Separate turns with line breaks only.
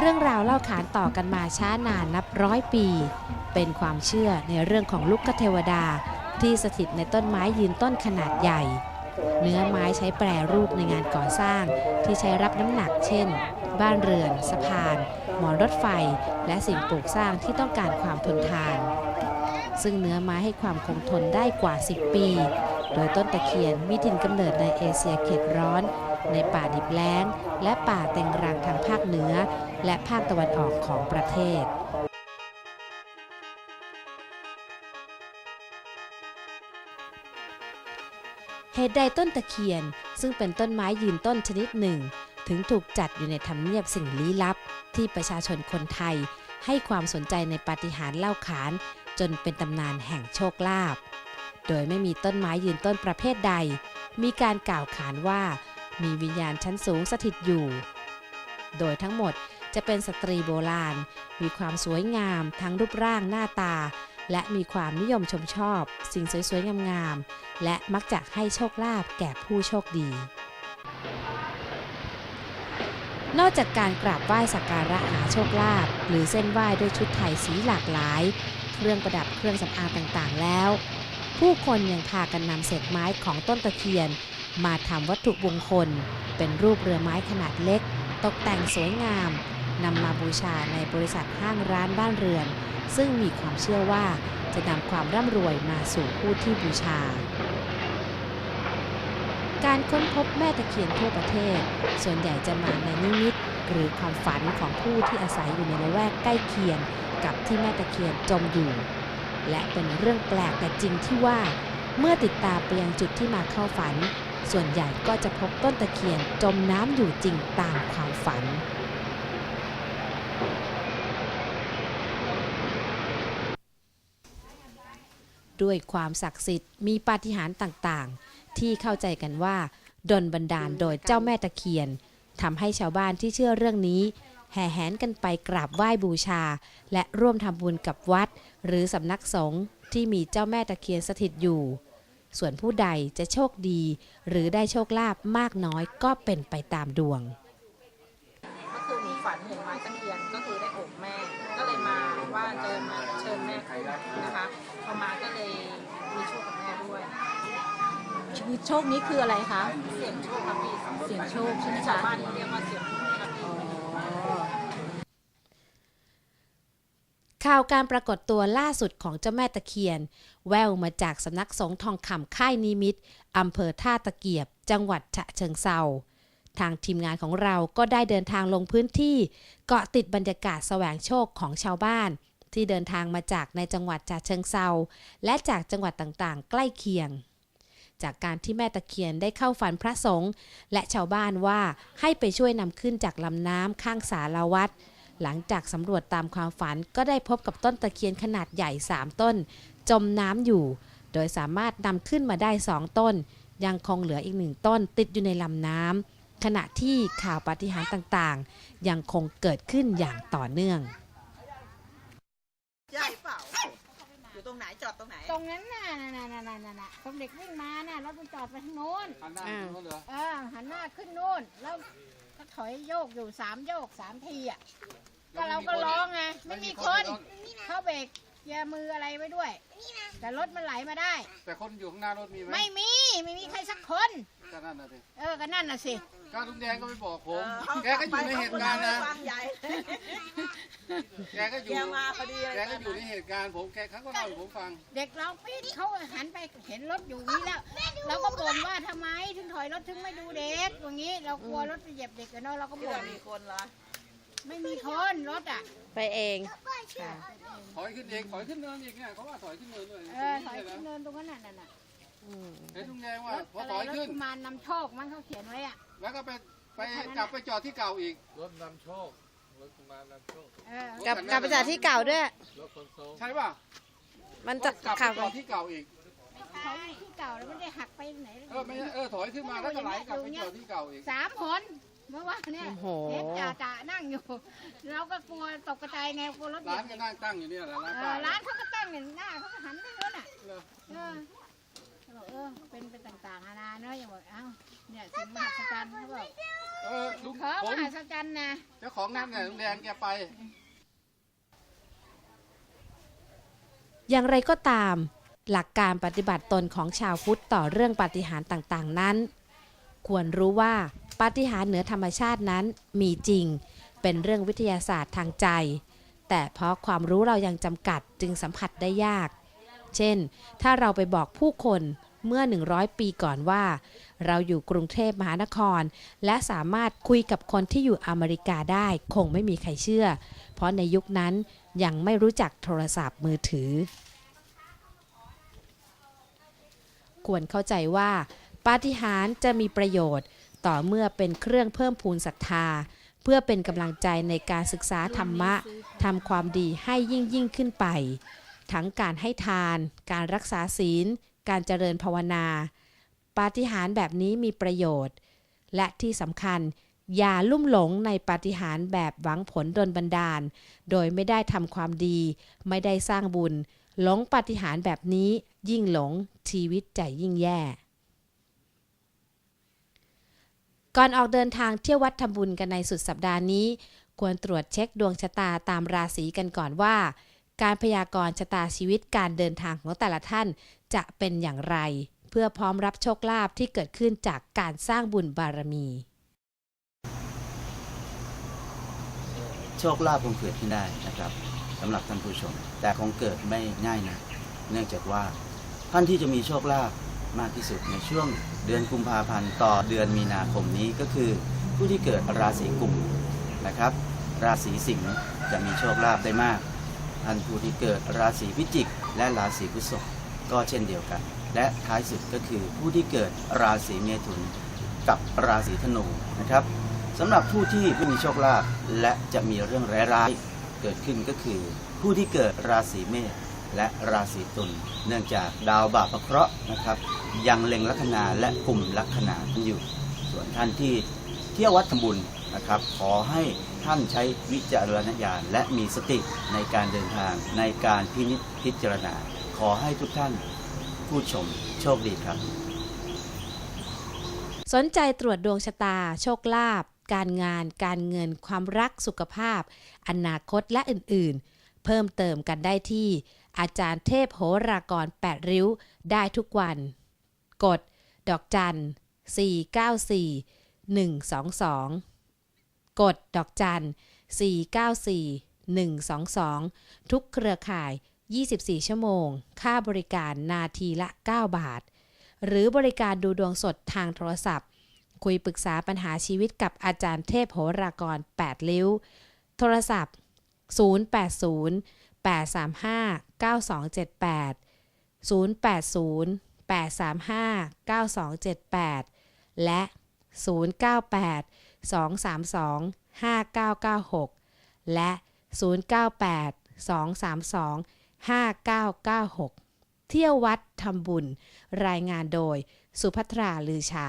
เรื่องราวเล่าขานต่อกันมาช้านานนับร้อยปี เป็นความเชื่อในเรื่องของลูกเทวดาที่สถิตในต้นไม้ยืนต้นขนาดใหญ่ เนื้อไม้ใช้แปรรูปในงานก่อสร้าง ที่ใช้รับน้ำหนักเช่น บ้านเรือน สะพาน หมอนรถไฟ และสิ่งปลูกสร้างที่ต้องการความทนทาน ซึ่งเนื้อไม้ให้ความคงทนได้กว่า 10 ปี โดยต้นตะเคียนมีถิ่นกำเนิดในเอเชียเขตร้อน ในป่าดิบแล้ง และป่าเต็งรังทางภาคเหนือ และภาคตะวันออกของประเทศเหตุใดต้นตะเคียนซึ่งเป็นต้นไม้ยืนต้นชนิดหนึ่ง ถึงถูกจัดอยู่ในธรรมเนียบสิ่งลี้ลับ ที่ประชาชนคนไทย ให้ความสนใจในปาฏิหาริย์เล่าขาน จนเป็นตำนานแห่งโชคลาภ โดยไม่มีต้นไม้ยืนต้นประเภทใด มีการกล่าวขานว่ามีวิญญาณชั้นสูงสถิตอยู่ โดยทั้งหมดจะเป็นสตรีโบราณ มีความสวยงามทั้งรูปร่างหน้าตา และมีความนิยมชมชอบ สิ่งสวยๆงามๆและมักจะให้โชคลาภแก่ผู้โชคดี นอกจากการกราบไหว้สักการะหาโชคลาภหรือเส้นไหว้ด้วยชุดไทยสีหลากหลาย เครื่องประดับเครื่องสำอางต่างๆแล้ว ผู้คนยังพากันนำเศษไม้ของต้นตะเคียน มาทำวัตถุมงคล เป็นรูปเรือไม้ขนาดเล็ก ตกแต่งสวยงามนำมาบูชาในบริษัทห้างร้านบ้านเรือน ซึ่งมีความเชื่อว่าจะนำความร่ำรวยมาสู่ผู้ที่บูชา การค้นพบแม่ตะเคียนทั่วประเทศ ส่วนใหญ่จะมาในนิมิต หรือความฝันของผู้ที่อาศัยอยู่ในละแวกใกล้เคียงกับที่แม่ตะเคียนจมอยู่ และเป็นเรื่องแปลกแต่จริงที่ว่า เมื่อติดตามไปยังจุดที่มาเข้าฝัน ส่วนใหญ่ก็จะพบต้นตะเคียนจมน้ำอยู่จริงตามความฝัน ด้วยความศักดิ์สิทธิ์มีปาฏิหาริย์ต่างๆ ที่เข้าใจกันว่าดนบันดาลโดยเจ้าแม่ตะเคียนทำให้ชาวบ้านที่เชื่อเรื่องนี้ แห่แหนกันไปกราบไหว้บูชา และร่วมทำบุญกับวัด หรือสำนักสงฆ์ที่มีเจ้าแม่ตะเคียนสถิตอยู่ ส่วนผู้ใดจะโชคดี หรือได้โชคลาภมากน้อยก็เป็นไปตามดวง
ก็คือหนูฝันเห็นไม้ตะเคียนก็คือได้โอบแม่ ก็เลยมาว่าเจิญมาเชิญแม่ขึ้นนะคะพอมาก็เลยมีโชคกับแม่ด้วย
คือโชคนี้คืออะไรคะ
เสียงโชคครับพี่
เสียงโชคใช่ไหม
ชาว
คะ
บ้านเรียกว่าเสียงโชคครับพี่
ข่าวการปรากฏตัวล่าสุดของเจ้าแม่ตะเคียน แววมาจากสำนักสงฆ์ทองคำค่ายนิมิตอำเภอท่าตะเกียบ จังหวัดฉะเชิงเซาทางทีมงานของเราก็ได้เดินทางลงพื้นที่ เกาะติดบรรยากาศแสวงโชคของชาวบ้าน ที่เดินทางมาจากในจังหวัดฉะเชิงเซาและจากจังหวัดต่างๆ ใกล้เคียง จากการที่แม่ตะเคียนได้เข้าฝันพระสงฆ์และชาวบ้านว่าให้ไปช่วยนำขึ้นจากลำน้ำข้างสาราวัด หลังจากสำรวจตามความฝันก็ได้พบกับต้นตะเคียนขนาดใหญ่ 3 ต้น จมน้ำอยู่ โดยสามารถนำขึ้นมาได้ 2 ต้น ยังคงเหลืออีกหนึ่งต้นติดอยู่ในลำน้ำขณะที่ข่าวปาฏิหาริย์ต่างๆ ยังคงเกิดขึ้นอย่างต่อเนื่อง
ใหญ่เปล่าอยู่ตรงไหนจอดตรงไหน
ตรงนั้นน่ะน่ะน่ะน่ะน่ะน่ะคนเด็กวิ่งมาน่ะรถมันจอดไปทางโน้น
หันหน้าไปทางโน้นเหรอ
เออหันหน้าขึ้นโน้นแล้วก็ถอยโยกอยู่สามโยกสามทีอะ ก็เราก็ร้องไงไม่มีคนเขาเบรกเกียร์มืออะไรไว้ด้วย แต่รถมันไหลมาได้
แต่คนอยู่ข้างหน้ารถมีไหม
ไม่มีไม่มีใครสักคน
ก็นั่นน่ะสิ
เออก็นั่นน่ะสิ
ก้าวลุงแดงก็ไปบอกผม
เออเขา
แกก็อยู่ในเหตุการณ์นะ
ฟังใหญ่
แกก็อยู่
แกมาพอดีเลย
แกก็อยู่ในเหตุการณ์ผม แกเขาก็เล่าให้ผมฟัง
เด็กร้องปี๊ดเขาหันไปเห็นรถอยู่นี้แล้วเราก็บ่นว่าทำไมถึงถอยรถถึงไม่ดูเด็กอย่างนี้ เรากลัวรถจะเหยียบเด็กกันเนาะเราก็
ที่
บ่
เรา
น
มีคนเหรอ
ไม่มีคนรถอะ
ไปเอง
ถอยขึ้นเองถอยขึ้นเนินอีกเนี่ยเขาว่าถอยขึ้นเนินด้วย
เออถอยขึ้นเนินตรงนั้นน่ะน่ะน่ะ
เห็นลุงแดงว่า
รถ
พอ
อะไร
ถอย
รถ
ขึ้น
กุมารนำโชคมั้งเขาเขียนไว้อะ
แล้วก็ไปไปกลับไปจอดที่เก่าอีก
รถนำโชครถกุมารนำโชค
เออ
กับกับประจาที่เก่าด้วย
รถคนโซง
ใช่ป่ะ
มันจะ
กลับไป
ข่าว
จอดที่เก่าอีก
เขาอยู่ที่เก่าแล้วไม่ได้หักไปไหนเลย
เออไม่ใช่เออถอยขึ้นมาแล้วก็ไหลกลับไปจอดที่เก่าอีก
สามคน เมื่อวานเนี่ย
โอ้โห
เห็นจ่าจ่านั่งอยู่ เราก็กลัวตกกระจายไงกลัวรถเหยี
ร้ายน
บ
ก็นั่งตั้งอยู่เนี่ยแหละร้าน
เอ
ป้า
อร้านเขาก็ตั้งอยู่หน้าเขาก็หันไปนู้นอะ
เหรอ
เออบอกเออเป็นไปต่างๆนานาเนาะอย่างบอกเอ้าเนี่ยสิ่งมหัศจรรย์เขาบอก
เออลุง
ขอ
ผม
มหัศจรรย์นะ
เจ้าของงานเนี่ยลุงแดงแกไป
อย่างไรก็ตาม หลักการปฏิบัติตนของชาวพุทธต่อเรื่องปาฏิหาริย์ต่างๆนั้น ควรรู้ว่า ปาฏิหาริย์เหนือธรรมชาตินั้นมีจริง เป็นเรื่องวิทยาศาสตร์ทางใจ แต่เพราะความรู้เรายังจำกัดจึงสัมผัสได้ยาก เช่น ถ้าเราไปบอกผู้คนเมื่อ 100 ปีก่อนว่า เราอยู่กรุงเทพมหานคร และสามารถคุยกับคนที่อยู่อเมริกาได้คงไม่มีใครเชื่อ เพราะในยุคนั้นยังไม่รู้จักโทรศัพท์มือถือ ควรเข้าใจว่าปาฏิหาริย์จะมีประโยชน์ ต่อเมื่อเป็นเครื่องเพิ่มพูนศรัทธา เพื่อเป็นกำลังใจในการศึกษาธรรมะทำความดีให้ยิ่งยิ่งขึ้นไป ทั้งการให้ทาน การรักษาศีล การเจริญภาวนา ปาฏิหาริย์แบบนี้มีประโยชน์ และที่สำคัญอย่าลุ่มหลงในปาฏิหาริย์แบบหวังผลดลบันดาล โดยไม่ได้ทำความดี ไม่ได้สร้างบุญ หลงปาฏิหาริย์แบบนี้ยิ่งหลงชีวิตจะยิ่งแย่ ก่อนออกเดินทางเที่ยววัดทำบุญกันในสุดสัปดาห์นี้ ควรตรวจเช็คดวงชะตาตามราศีกันก่อนว่า การพยากรณ์ชะตาชีวิตการเดินทางของแต่ละท่านจะเป็นอย่างไร เพื่อพร้อมรับโชคลาภที่เกิดขึ้นจากการสร้างบุญบารมี
โชคลาภคงเกิดขึ้นได้นะครับสำหรับท่านผู้ชม แต่คงเกิดไม่ง่ายนะเนื่องจากว่าท่านที่จะมีโชคลาภมากที่สุดในช่วง เดือนกุมภาพันธ์ต่อเดือนมีนาคมนี้ก็คือ ผู้ที่เกิดราศีกุมนะครับ ราศีสิงห์จะมีโชคลาภได้มากท่านผู้ที่เกิดราศีพิจิก และราศีพฤษภก็เช่นเดียวกัน และท้ายสุดก็คือผู้ที่เกิดราศีเมถุนกับราศีธนูนะครับสำหรับผู้ที่ไม่มีโชคลาภและจะมีเรื่องร้ายๆเกิดขึ้นก็คือ ผู้ที่เกิดราศีเมษและราศีตุลเนื่องจากดาวบาปะเคราะห์นะครับ ยังเล็งลัคนาและกลุ่มลัคนาอยู่ ส่วนท่านที่เที่ยววัดทำบุญนะครับ ขอให้ท่านใช้วิจารณญาณและมีสติในการเดินทางในการพินิจพิจารณา ขอให้ทุกท่านผู้ชมโชคดีครับ
สนใจตรวจดวงชะตา โชคลาภการงาน การเงิน ความรักสุขภาพ อนาคตและอื่นๆ เพิ่มเติมกันได้ที่ อาจารย์เทพโหรากร 8 ริ้วได้ทุกวัน กด ดอกจัน 494 122 กด ดอกจัน 494 122 ทุกเครือข่าย 24 ชั่วโมง ค่าบริการนาทีละ 9 บาท หรือบริการดูดวงสดทางโทรศัพท์ คุยปรึกษาปัญหาชีวิตกับอาจารย์เทพโหรากร 8 ลิ้ว โทรศัพท์ 080 835 9278 080 835 9278 และ 098 232 5996 และ 098 232 5996 เที่ยววัดทำบุญ รายงานโดยสุภัทราลือชา